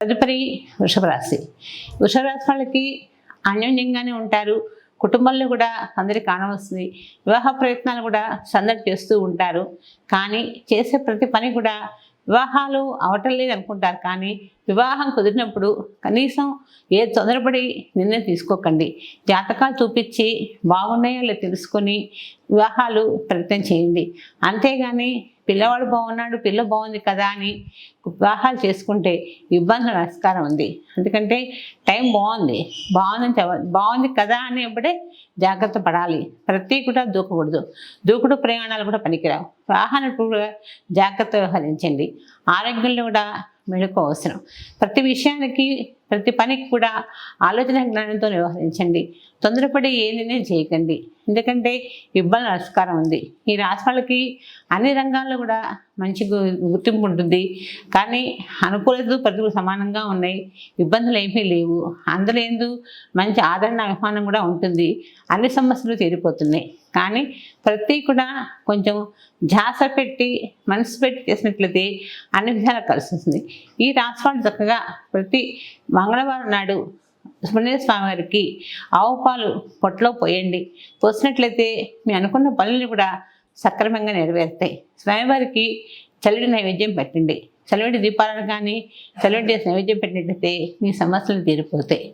తదుపరి వృషభరాశి. వృషభరాశి వాళ్ళకి అన్యోన్యంగానే ఉంటారు. కుటుంబంలో కూడా అందరికి కానవస్తుంది. వివాహ ప్రయత్నాలు కూడా సందడి చేస్తూ ఉంటారు. కానీ చేసే ప్రతి పని కూడా వివాహాలు అవటం లేదు అనుకుంటారు. కానీ వివాహం కుదిరినప్పుడు కనీసం ఏ తొందరపడి నిర్ణయం తీసుకోకండి. జాతకాలు చూపించి బాగున్నాయో లేదో తెలుసుకొని వివాహాలు ప్రయత్నం చేయండి. అంతేగాని పిల్లవాడు బాగున్నాడు పిల్ల బాగుంది కదా అని వివాహాలు చేసుకుంటే ఇబ్బందుల నమస్కారం ఉంది. ఎందుకంటే టైం బాగుంది. బాగుంది బాగుంది కదా అనేప్పుడే జాగ్రత్త పడాలి. ప్రతి కూడా దూకకూడదు. దూకుడు ప్రయాణాలు కూడా పనికిరావు. వాహనప్పుడు కూడా జాగ్రత్త వ్యవహరించండి. ఆరోగ్యంలో కూడా మెళుకు అవసరం. ప్రతి విషయానికి ప్రతి పనికి కూడా ఆలోచన జ్ఞానంతో వ్యవహరించండి. తొందరపడి ఏ నిర్ణయం చేయకండి. ఎందుకంటే ఇబ్బంది నమస్కారం ఉంది. ఈ రాశి వాళ్ళకి అన్ని రంగాల్లో కూడా మంచి గు- గుర్తింపు ఉంటుంది. కానీ అనుకూలతలు ప్రతికూల సమానంగా ఉన్నాయి. ఇబ్బందులు ఏమీ లేవు. అందులో మంచి ఆదరణ అభిమానం కూడా ఉంటుంది. అన్ని సమస్యలు తీరిపోతున్నాయి. కానీ ప్రతి కూడా కొంచెం ఝాస పెట్టి మనసు పెట్టి చేసినట్లయితే అన్ని విధాలు కలిసి వస్తుంది. ఈ రాశివాళ్ళు చక్కగా ప్రతి మంగళవారం నాడు సుబ్రహ్మణ్య స్వామి గారికి ఆవు పాలు పొట్టలో పోయండి. పోసినట్లయితే మీ అనుకున్న పనులు కూడా సక్రమంగా నెరవేరుతాయి. స్వామివారికి చలివిడి నైవేద్యం పెట్టండి. చలివిడి దీపాలను కానీ చలివిడి నైవేద్యం పెట్టినట్లయితే మీ సమస్యలు తీరిపోతాయి.